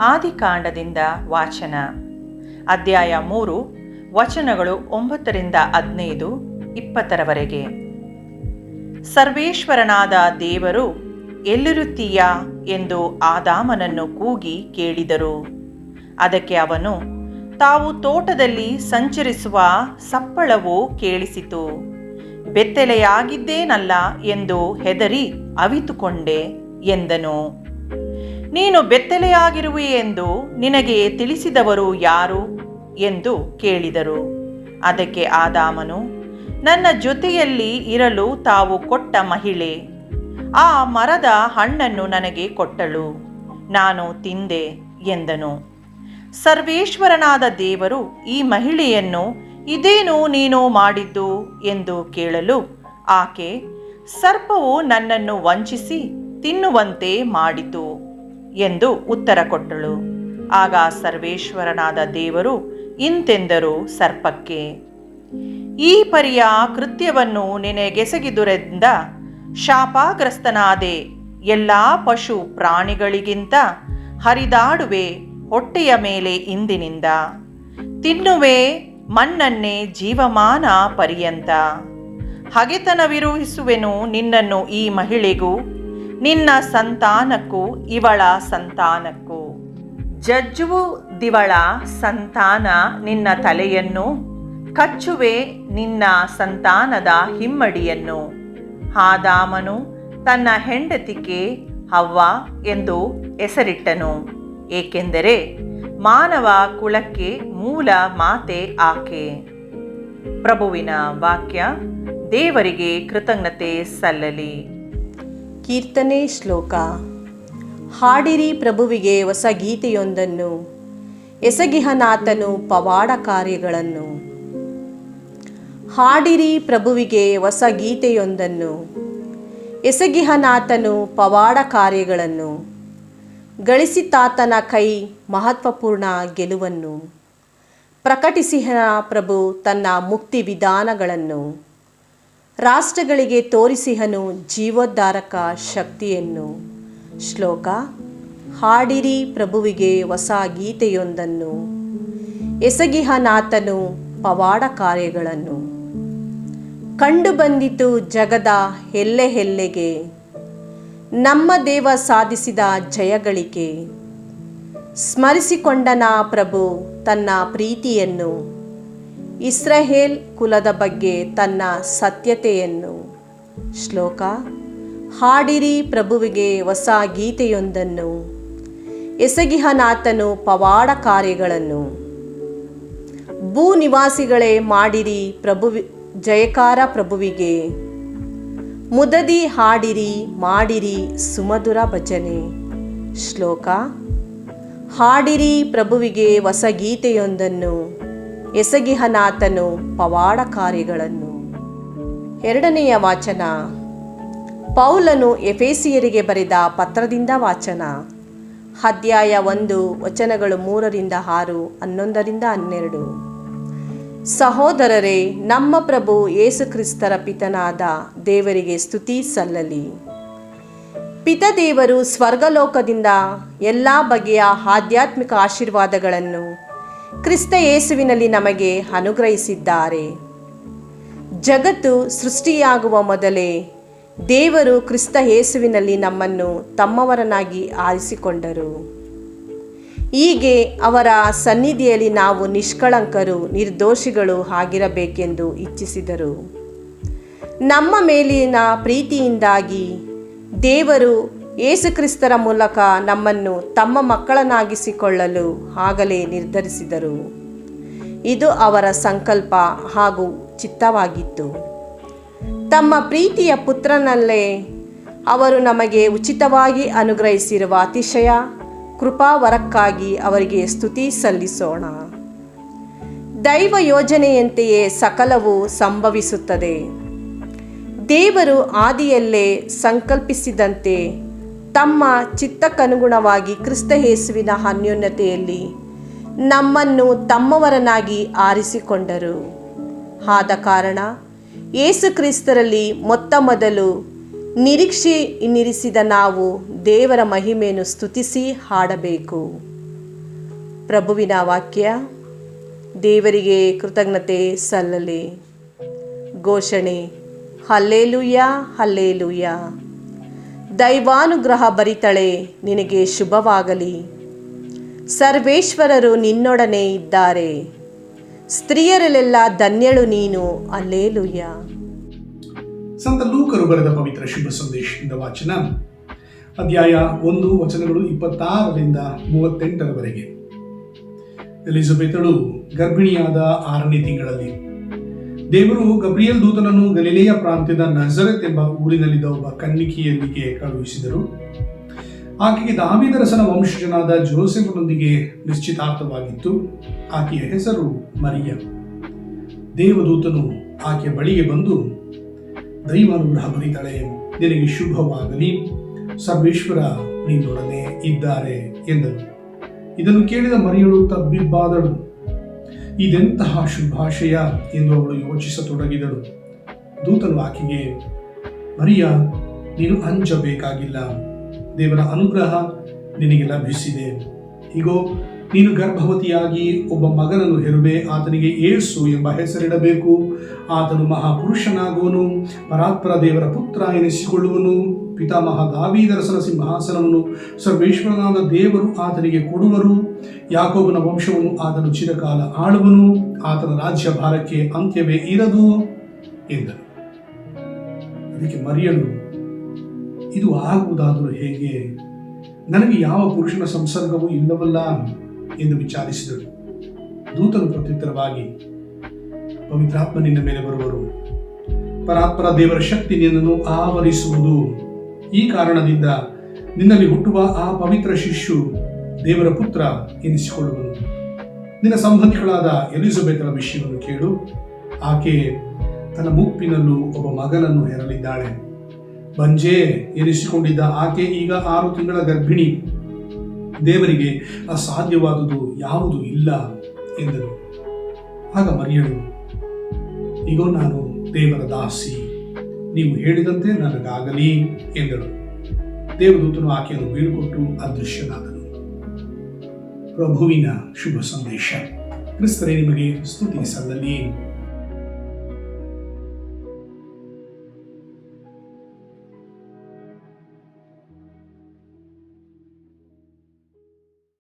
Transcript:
ಆದಿಕಾಂಡದಿಂದ ವಾಚನ. ಅಧ್ಯಾಯ ಮೂರು, ವಚನಗಳು ಒಂಬತ್ತರಿಂದ ಹದಿನೈದು, ಇಪ್ಪತ್ತರವರೆಗೆ. ಸರ್ವೇಶ್ವರನಾದ ದೇವರು ಎಲ್ಲಿರುತ್ತೀಯಾ ಎಂದು ಆದಾಮನನ್ನು ಕೂಗಿ ಕೇಳಿದರು. ಅದಕ್ಕೆ ಅವನು, ತಾವು ತೋಟದಲ್ಲಿ ಸಂಚರಿಸುವ ಸಪ್ಪಳವು ಕೇಳಿಸಿತು. ಬೆತ್ತಲೆಯಾಗಿದ್ದೇನಲ್ಲ ಎಂದು ಹೆದರಿ ಅವಿತುಕೊಂಡೆ ಎಂದನು. ನೀನು ಬೆತ್ತಲೆಯಾಗಿರುವೆ ಎಂದು ನಿನಗೆ ತಿಳಿಸಿದವರು ಯಾರು ಎಂದು ಕೇಳಿದರು. ಅದಕ್ಕೆ ಆದಾಮನು, ನನ್ನ ಜೊತೆಯಲ್ಲಿ ಇರಲು ತಾವು ಕೊಟ್ಟ ಮಹಿಳೆ. ಆ ಮರದ ಹಣ್ಣನ್ನು ನನಗೆ ಕೊಟ್ಟಳು. ನಾನು ತಿಂದೆ ಎಂದನು. ಸರ್ವೇಶ್ವರನಾದ ದೇವರು ಈ ಮಹಿಳೆಯನ್ನು ಇದೇನು ನೀನು ಮಾಡಿದ್ದು ಎಂದು ಕೇಳಲು ಆಕೆ, ಸರ್ಪವು ನನ್ನನ್ನು ವಂಚಿಸಿ ತಿನ್ನುವಂತೆ ಮಾಡಿತು. ಎಂದು ಉತ್ತರ ಕೊಟ್ಟಳು. ಆಗ ಸರ್ವೇಶ್ವರನಾದ ದೇವರು ಇಂತೆಂದರು ಸರ್ಪಕ್ಕೆ, ಈ ಪರಿಯ ಕೃತ್ಯವನ್ನು ನಿನಗೆಸಗಿದುರೆಂದ ಶಾಪಾಗ್ರಸ್ತನಾದೆ, ಎಲ್ಲ ಪಶು ಪ್ರಾಣಿಗಳಿಗಿಂತ ಹರಿದಾಡುವೆ, ಹೊಟ್ಟೆಯ ಮೇಲೆ ಇಂದಿನಿಂದ. ತಿನ್ನುವೆ ಮಣ್ಣನ್ನೇ ಜೀವಮಾನ ಪರ್ಯಂತ. ಹಗೆತನವಿರುಹಿಸುವೆನು ನಿನ್ನನ್ನು ಈ ಮಹಿಳೆಗೂ ನಿನ್ನ ಸಂತಾನಕ್ಕೂ ಇವಳ ಸಂತಾನಕ್ಕೂ. ಜಜ್ಜುವು ದಿವಳ ಸಂತಾನ ನಿನ್ನ ತಲೆಯನ್ನು, ಕಚ್ಚುವೆ ನಿನ್ನ ಸಂತಾನದ ಹಿಮ್ಮಡಿಯನ್ನು. ಆದಾಮನು ತನ್ನ ಹೆಂಡತಿಗೆ ಹವ್ವ ಎಂದು ಹೆಸರಿಟ್ಟನು. ಏಕೆಂದರೆ ಮಾನವ ಕುಲಕ್ಕೆ ಮೂಲ ಮಾತೆ ಆಕೆ. ಪ್ರಭುವಿನ ವಾಕ್ಯ, ದೇವರಿಗೆ ಕೃತಜ್ಞತೆ ಸಲ್ಲಲಿ. ಕೀರ್ತನೆ ಶ್ಲೋಕ. ಹಾಡಿರಿ ಪ್ರಭುವಿಗೆ ಹೊಸ ಗೀತೆಯೊಂದನ್ನು ಎಸಗಿಹನಾಥನು ಪವಾಡ ಕಾರ್ಯಗಳನ್ನು. ಹಾಡಿರಿ ಪ್ರಭುವಿಗೆ ಹೊಸ ಗೀತೆಯೊಂದನ್ನು ಎಸಗಿಹನಾಥನು ಪವಾಡ ಕಾರ್ಯಗಳನ್ನು. ಗಳಿಸಿತಾತನ ಕೈ ಮಹತ್ವಪೂರ್ಣ ಗೆಲುವನ್ನು. ಪ್ರಕಟಿಸಿಹನ ಪ್ರಭು ತನ್ನ ಮುಕ್ತಿ ವಿಧಾನಗಳನ್ನು. ರಾಷ್ಟ್ರಗಳಿಗೆ ತೋರಿಸಿಹನು ಜೀವೋದ್ಧಾರಕ ಶಕ್ತಿಯನ್ನು. ಶ್ಲೋಕ, ಹಾಡಿರಿ ಪ್ರಭುವಿಗೆ ಹೊಸ ಗೀತೆಯೊಂದನ್ನು. ಎಸಗಿಹನಾಥನು ಪವಾಡ ಕಾರ್ಯಗಳನ್ನು. ಕಂಡುಬಂದಿತು ಜಗದ ಎಲ್ಲೆ ಹೆಲ್ಲೆಗೆ. ನಮ್ಮ ದೇವ ಸಾಧಿಸಿದ ಜಯಗಳಿಕೆ ಸ್ಮರಿಸಿಕೊಂಡನ ಪ್ರಭು ತನ್ನ ಪ್ರೀತಿಯನ್ನು. ಇಸ್ರಹೇಲ್ ಕುಲದ ಬಗ್ಗೆ ತನ್ನ ಸತ್ಯತೆಯನ್ನು. ಶ್ಲೋಕ, ಹಾಡಿರಿ ಪ್ರಭುವಿಗೆ ಹೊಸ ಗೀತೆಯೊಂದನ್ನು. ಎಸಗಿಹನಾಥನು ಪವಾಡ ಕಾರ್ಯಗಳನ್ನು. ಭೂ ನಿವಾಸಿಗಳೇ ಮಾಡಿರಿ ಪ್ರಭುವಿ, ಜಯಕಾರ ಪ್ರಭುವಿಗೆ. ಮುದದಿ ಹಾಡಿರಿ, ಮಾಡಿರಿ ಸುಮಧುರ ಭಜನೆ. ಶ್ಲೋಕ, ಹಾಡಿರಿ ಪ್ರಭುವಿಗೆ ಹೊಸ ಗೀತೆಯೊಂದನ್ನು. ಎಸಗಿಹನಾಥನು ಪವಾಡ ಕಾರ್ಯಗಳನ್ನು ಎರಡನೆಯ ವಾಚನ. ಪೌಲನು ಎಫೇಸಿಯರಿಗೆ ಬರೆದ ಪತ್ರದಿಂದ ವಾಚನ. ಅಧ್ಯಾಯ ಒಂದು, ವಚನಗಳು ಮೂರರಿಂದ ಆರು, ಹನ್ನೊಂದರಿಂದ ಹನ್ನೆರಡು. ಸಹೋದರರೇ, ನಮ್ಮ ಪ್ರಭು ಯೇಸುಕ್ರಿಸ್ತರ ಪಿತನಾದ ದೇವರಿಗೆ ಸ್ತುತಿ ಸಲ್ಲಲಿ. ಪಿತದೇವರು ಸ್ವರ್ಗಲೋಕದಿಂದ ಎಲ್ಲ ಬಗೆಯ ಆಧ್ಯಾತ್ಮಿಕ ಆಶೀರ್ವಾದಗಳನ್ನು ಕ್ರಿಸ್ತ ಯೇಸುವಿನಲ್ಲಿ ನಮಗೆ ಅನುಗ್ರಹಿಸಿದ್ದಾರೆ. ಜಗತ್ತು ಸೃಷ್ಟಿಯಾಗುವ ಮೊದಲೇ ದೇವರು ಕ್ರಿಸ್ತ ಯೇಸುವಿನಲ್ಲಿ ನಮ್ಮನ್ನು ತಮ್ಮವರನಾಗಿ ಆರಿಸಿಕೊಂಡರು. ಹೀಗೆ ಅವರ ಸನ್ನಿಧಿಯಲ್ಲಿ ನಾವು ನಿಷ್ಕಳಂಕರು, ನಿರ್ದೋಷಿಗಳು ಆಗಿರಬೇಕೆಂದು ಇಚ್ಛಿಸಿದರು. ನಮ್ಮ ಮೇಲಿನ ಪ್ರೀತಿಯಿಂದಾಗಿ ದೇವರು ಯೇಸುಕ್ರಿಸ್ತರ ಮೂಲಕ ನಮ್ಮನ್ನು ತಮ್ಮ ಮಕ್ಕಳನ್ನಾಗಿಸಿಕೊಳ್ಳಲು ಆಗಲೇ ನಿರ್ಧರಿಸಿದರು. ಇದು ಅವರ ಸಂಕಲ್ಪ ಹಾಗೂ ಚಿತ್ತವಾಗಿತ್ತು. ತಮ್ಮ ಪ್ರೀತಿಯ ಪುತ್ರನಲ್ಲೇ ಅವರು ನಮಗೆ ಉಚಿತವಾಗಿ ಅನುಗ್ರಹಿಸಿರುವ ಅತಿಶಯ ಕೃಪಾವರಕ್ಕಾಗಿ ಅವರಿಗೆ ಸ್ತುತಿ ಸಲ್ಲಿಸೋಣ. ದೈವ ಯೋಜನೆಯಂತೆಯೇ ಸಕಲವು ಸಂಭವಿಸುತ್ತದೆ. ದೇವರು ಆದಿಯಲ್ಲೇ ಸಂಕಲ್ಪಿಸಿದಂತೆ ತಮ್ಮ ಚಿತ್ತಕ್ಕನುಗುಣವಾಗಿ ಕ್ರಿಸ್ತ ಯೇಸುವಿನ ಅನ್ಯೋನ್ಯತೆಯಲ್ಲಿ ನಮ್ಮನ್ನು ತಮ್ಮವರನ್ನಾಗಿ ಆರಿಸಿಕೊಂಡರು. ಆದ ಕಾರಣ ಏಸು ಕ್ರಿಸ್ತರಲ್ಲಿ ಮೊತ್ತ ಮೊದಲು ನಿರೀಕ್ಷೆ ಇನ್ನಿರಿಸಿದ ನಾವು ದೇವರ ಮಹಿಮೆಯನ್ನು ಸ್ತುತಿಸಿ ಹಾಡಬೇಕು. ಪ್ರಭುವಿನ ವಾಕ್ಯ, ದೇವರಿಗೆ ಕೃತಜ್ಞತೆ ಸಲ್ಲಲಿ. ಘೋಷಣೆ ಹಲ್ಲೇಲುಯ್ಯ ಹಲ್ಲೇಲುಯ್ಯ ದೈವಾನುಗ್ರಹ ಬರಿತಳೆ, ನಿನಗೆ ಶುಭವಾಗಲಿ. ಸರ್ವೇಶ್ವರರು ನಿನ್ನೊಡನೆ ಇದ್ದಾರೆ. ಸ್ತ್ರೀಯರಲ್ಲೆಲ್ಲ ಧನ್ಯಳು ನೀನು, ಅಲ್ಲೇಲುಯ್ಯ. ಸಂತ ಲೂಕರು ಬರೆದ ಪವಿತ್ರ ಶುಭ ಸಂದೇಶದಿಂದ ವಾಚನ. ಅಧ್ಯಾಯ ಒಂದು, ವಚನಗಳು ಇಪ್ಪತ್ತಾರರಿಂದ ಮೂವತ್ತೆಂಟರವರೆಗೆ. ಎಲಿಜಬೆತಳು ಗರ್ಭಿಣಿಯಾದ ಆರನೇ ತಿಂಗಳಲ್ಲಿ ದೇವರು ಗಬ್ರಿಯಲ್ ದೂತನನ್ನು ಗಲಿಲೆಯ ಪ್ರಾಂತ್ಯದ ನಜರತ್ ಎಂಬ ಊರಿನಲ್ಲಿದ್ದ ಒಬ್ಬ ಕನ್ನಿಕೆಯೊಂದಿಗೆ ಕಳುಹಿಸಿದರು. ಆಕೆಗೆ ದಾವಿದರಸನ ವಂಶಜನಾದ ಜೋಸೆಫ್ನೊಂದಿಗೆ ನಿಶ್ಚಿತಾರ್ಥವಾಗಿತ್ತು. ಆಕೆಯ ಹೆಸರು ಮರಿಯ. ದೇವದೂತನು ಆಕೆಯ ಬಳಿಗೆ ಬಂದು, ದೈವಾನುಗ್ರಹ ಬರೀತಾಳೆ, ನಿನಗೆ ಶುಭವಾಗಲಿ. ಸರ್ವೇಶ್ವರ ನಿನ್ನೊಡನೆ ಇದ್ದಾರೆ ಎಂದನು. ಇದನ್ನು ಕೇಳಿದ ಮರಿಯಳು ತಬ್ಬಿಬ್ಬಾದಳು. ಇದೆಂತಹ ಶುಭಾಶಯ ಎಂದು ಅವಳು ಯೋಚಿಸತೊಡಗಿದಳು. ದೂತನು ಆಕೆಗೆ, ಮರಿಯ, ನೀನು ಅಂಜಬೇಕಾಗಿಲ್ಲ. ದೇವರ ಅನುಗ್ರಹ ನಿನಗೆ ಲಭಿಸಿದೆ. ಹೀಗೋ ನೀನು ಗರ್ಭವತಿಯಾಗಿ ಒಬ್ಬ ಮಗನನ್ನು ಹೆರುವೆ, ಆತನಿಗೆ ಏಸು ಎಂಬ ಹೆಸರಿಡಬೇಕು. ಆತನು ಮಹಾಪುರುಷನಾಗುವನು ಪರಾತ್ಪರ ದೇವರ ಪುತ್ರ ಎನಿಸಿಕೊಳ್ಳುವನು. ಪಿತಾಮಹ ದಾವೀದರಸನ ಸಿಂಹಾಸನವನ್ನು ಸರ್ವೇಶ್ವರನಾದ ದೇವರು ಆತನಿಗೆ ಕೊಡುವರು. ಯಾಕೋಬನ ವಂಶವನ್ನು ಆತನು ಚಿರಕಾಲ ಆಳುವನು. ಆತನ ರಾಜ್ಯ ಭಾರಕ್ಕೆ ಅಂತ್ಯವೇ ಇರದು ಎಂದನು. ಅದಕ್ಕೆ ಮರೆಯಲು ಇದು ಆಗುವುದಾದರೂ ಹೇಗೆ? ನನಗೆ ಯಾವ ಪುರುಷನ ಸಂಸರ್ಗವೂ ಇಲ್ಲವಲ್ಲ ಎಂದು ವಿಚಾರಿಸಿದಳು. ದೂತನು ಪ್ರತ್ಯುತ್ತರವಾಗಿ, ಪವಿತ್ರಾತ್ಮ ನಿನ್ನ ಮೇಲೆ ಬರುವರು. ಪರಾತ್ಪರ ದೇವರ ಶಕ್ತಿ ನಿನ್ನನ್ನು ಆವರಿಸುವುದು. ಈ ಕಾರಣದಿಂದ ನಿನ್ನಲ್ಲಿ ಹುಟ್ಟುವ ಆ ಪವಿತ್ರ ಶಿಶು ದೇವರ ಪುತ್ರ ಎನಿಸಿಕೊಳ್ಳುವನು. ನಿನ್ನ ಸಂಬಂಧಿಗಳಾದ ಎಲಿಜಬೆತ್ರ ವಿಷಯವನ್ನು ಕೇಳು. ಆಕೆ ತನ್ನ ಮುಪ್ಪಿನಲ್ಲೂ ಒಬ್ಬ ಮಗನನ್ನು ಹೆರಲಿದ್ದಾಳೆ. ಬಂಜೆ ಎನಿಸಿಕೊಂಡಿದ್ದ ಆಕೆ ಈಗ ಆರು ತಿಂಗಳ ಗರ್ಭಿಣಿ. ದೇವರಿಗೆ ಅಸಾಧ್ಯವಾದುದು ಯಾವುದು ಇಲ್ಲ ಎಂದರು ಆಗ ಮರಿಯಳು ಈಗ ನಾನು ದೇವರ ದಾಸಿ. ನೀವು ಹೇಳಿದಂತೆ ನನಗಾಗಲಿ ಎಂದಳು. ದೇವದೂತನು ಆಕೆಯನ್ನು ಬೀಳ್ಕೊಟ್ಟು ಅದೃಶ್ಯನಾದನು. ಪ್ರಭುವಿನ ಶುಭ ಸಂದೇಶ. ಕ್ರಿಸ್ತರೇ ನಿಮಗೆ ಸ್ತುತಿ ಸಲ್ಲಲಿ.